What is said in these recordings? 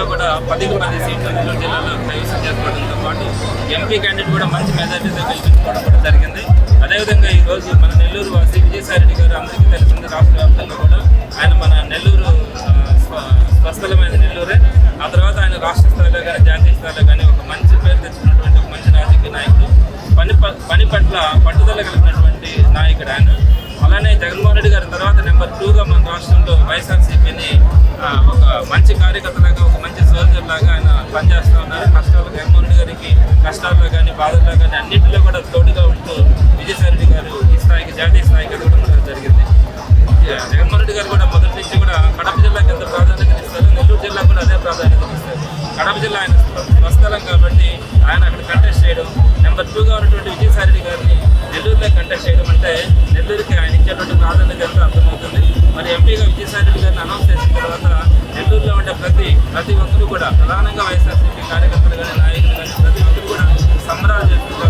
నెల్లూరులో కూడా పదికి పది సీట్లు నెల్లూరు జిల్లాలో కైవసం చేసుకోవడంతో పాటు ఎంపీ క్యాండిడేట్ కూడా మంచి మెజార్టీతో గెలిపించుకోవడం కూడా జరిగింది. అదేవిధంగా ఈ రోజు మన నెల్లూరు వాసి విజయసాయిరెడ్డి గారు అందరికీ తెలిసింది రాష్ట్ర వ్యాప్తంగా కూడా ఆయన మన నెల్లూరు స్వస్థలమైన నెల్లూరే. ఆ తర్వాత ఆయన రాష్ట్ర స్థాయిలో కానీ జాతీయ స్థాయిలో కానీ ఒక మంచి పేరు తెచ్చుకున్నటువంటి ఒక మంచి రాజకీయ నాయకుడు. పని ప- పని పట్ల పట్టుదల కలిగినటువంటి నాయకుడు ఆయన. అలానే జగన్మోహన్ రెడ్డి గారి తర్వాత పనిచేస్తూ ఉన్నారు. కష్టాలు జగన్మోహన్ గారికి కష్టాల్లో కానీ బాధల్లో కానీ అన్నింటిలో కూడా తోడుగా ఉంటూ విజయసారెడ్డి గారు ఈ స్థాయికి జాతీయ స్థాయికి ఎదగడం కూడా జరిగింది. జగన్మోహన్ రెడ్డి గారు కూడా మొదటి నుంచి కూడా కడప జిల్లాకి ఎంత ప్రాధాన్యత ఇస్తారు నెల్లూరు జిల్లా కూడా అదే ప్రాధాన్యత ఇస్తారు. కడప జిల్లా ఆయన స్వస్థలం కాబట్టి ఆయన అక్కడ కంటెస్ట్ చేయడం నెంబర్ టూగా ఉన్నటువంటి విజయసాయి రెడ్డి గారిని నెల్లూరులో కంటెస్ట్ చేయడం అంటే ప్రతి ఒక్కరు కూడా ప్రధానంగా వైఎస్ఆర్సీపీ కార్యకర్తలు కానీ నాయకులు కానీ ప్రతి ఒక్కరు కూడా సంబరాలు చేసుకుంటూ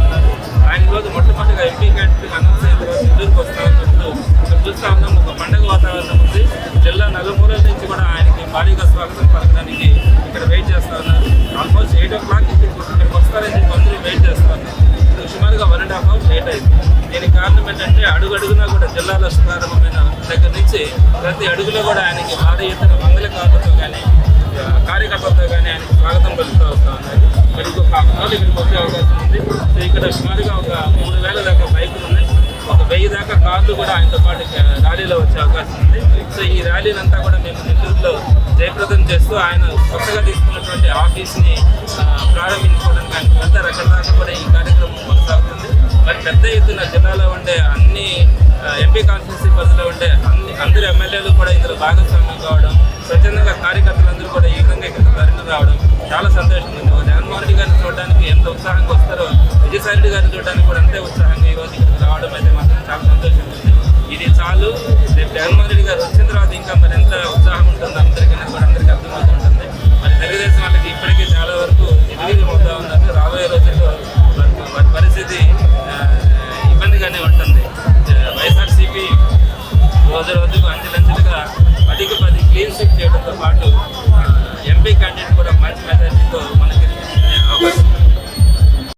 ఆయన ఈరోజు మొట్టమొదటిగా ఎంపీ క్యాండిడేట్ అనౌన్స్ అయిన తర్వాత చెప్తూ మేము చూస్తా ఉన్నాం ఒక పండగ వాతావరణం ఉంది. జిల్లా నలుమూలల నుంచి కూడా ఆయనకి భారీగా స్వాగతం పలకడానికి ఇక్కడ వెయిట్ చేస్తా ఉన్నారు. ఆల్మోస్ట్ ఎయిట్ ఓ క్లాక్ ఇక్కడికి వస్తారని చెప్పి అందరూ వెయిట్ చేస్తా ఉన్నారు. ఇప్పుడు సుమారుగా one and half hours late అయింది. దీనికి కారణం ఏంటంటే అడుగడుగునా కూడా జిల్లాలో ప్రారంభమైన దగ్గర నుంచి ప్రతి అడుగులో కూడా ఆయనకి భారీ ఎత్తున మంగళ కార్లతో కానీ కార్యకర్తలతో కానీ ఆయన స్వాగతం పలుకుతూ వస్తూ ఉన్నారు మరి ఇంకొక హాఫ్ ఇక్కడికి వచ్చే అవకాశం ఉంది. సో ఇక్కడ సుమారుగా ఒక మూడు వేల దాకా బైకులు ఉన్నాయి. ఒక వెయ్యి దాకా కార్లు కూడా ఆయనతో పాటు ర్యాలీలో వచ్చే అవకాశం ఉంది. సో ఈ ర్యాలీని అంతా కూడా మేము నెల్లూరులో జయప్రదం చేస్తూ ఆయన కొత్తగా తీసుకున్నటువంటి ఆఫీస్ని ప్రారంభించుకోవడానికి ఆయన వెళ్తారు అక్కడ దాకా కూడా ఈ కార్యక్రమం కొనసాగుతుంది. మరి పెద్ద ఎత్తున జిల్లాలో ఉండే అన్ని ఎంపీ కాన్స్టిట్యూన్సీ పరిధిలో ఉండే అన్ని అందరు ఎమ్మెల్యేలు కూడా ఇందులో భాగస్వామ్యం కావడం స్వచ్ఛందంగా కార్యకర్తలందరూ కూడా ఈ విధంగా ఇక్కడ తరలి రావడం చాలా సంతోషంగా ఉంది. జగన్మోహన్ రెడ్డి గారిని చూడడానికి ఎంత ఉత్సాహంగా వస్తారో విజయసాయి రెడ్డి గారిని చూడడానికి కూడా అంతే ఉత్సాహంగా ఈరోజు రోజు ఇక్కడికి రావడం అయితే మాత్రం చాలా సంతోషంగా ఉంది. ఇది చాలు. రేపు జగన్మోహన్ రెడ్డి గారు వచ్చిన తర్వాత ఇంకా మరి ఎంత ఉత్సాహం ఉంటుందో అందరికైనా కూడా అందరికీ అర్థమవుతూ ఉంటుంది. మరి తెలుగుదేశం వాళ్ళకి ఇప్పటికీ చాలా వరకు ఎదిగి అవుతా ఉన్నారు రాబోయే రోజుల్లో పరిస్థితి ఇబ్బందిగానే ఉంటుంది. వైఎస్ఆర్సీపీ రోజు రోజుకు అంచెలంచెలుగా పదికి పది క్లీన్ స్వీప్ చేయడంతో పాటు ఆ, ఎంపీ క్యాండిడేట్